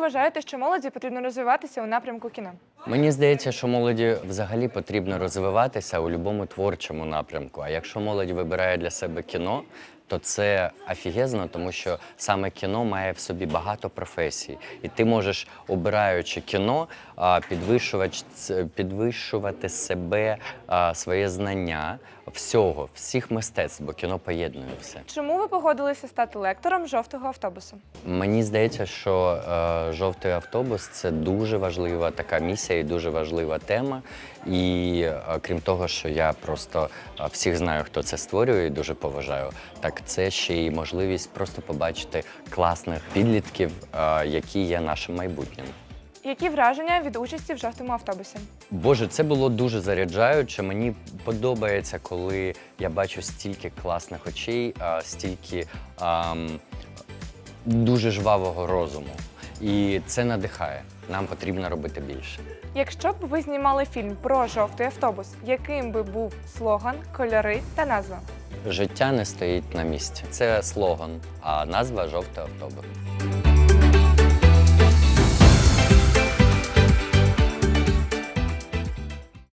вважаєте, що молоді потрібно розвиватися у напрямку кіно? Мені здається, що молоді взагалі потрібно розвиватися у будь-якому творчому напрямку. А якщо молодь вибирає для себе кіно, то це офігезно, тому що саме кіно має в собі багато професій. І ти можеш, обираючи кіно, підвищувати, підвищувати себе, своє знання всього, всіх мистецтв, бо кіно поєднує все. Чому ви погодилися стати лектором жовтого автобусу? Мені здається, що е, жовтий автобус це дуже важлива така місія і дуже важлива тема. І е, крім того, що я просто е, всіх знаю, хто це створює, і дуже поважаю. Так це ще й можливість просто побачити класних підлітків, е, які є нашим майбутнім. Які враження від участі в жовтому автобусі? Боже, це було дуже заряджаюче. Мені подобається, коли я бачу стільки класних очей, стільки ам, дуже жвавого розуму. І це надихає. Нам потрібно робити більше. Якщо б ви знімали фільм про жовтий автобус, яким би був слоган, кольори та назва? Життя не стоїть на місці. Це слоган, а назва жовтий автобус.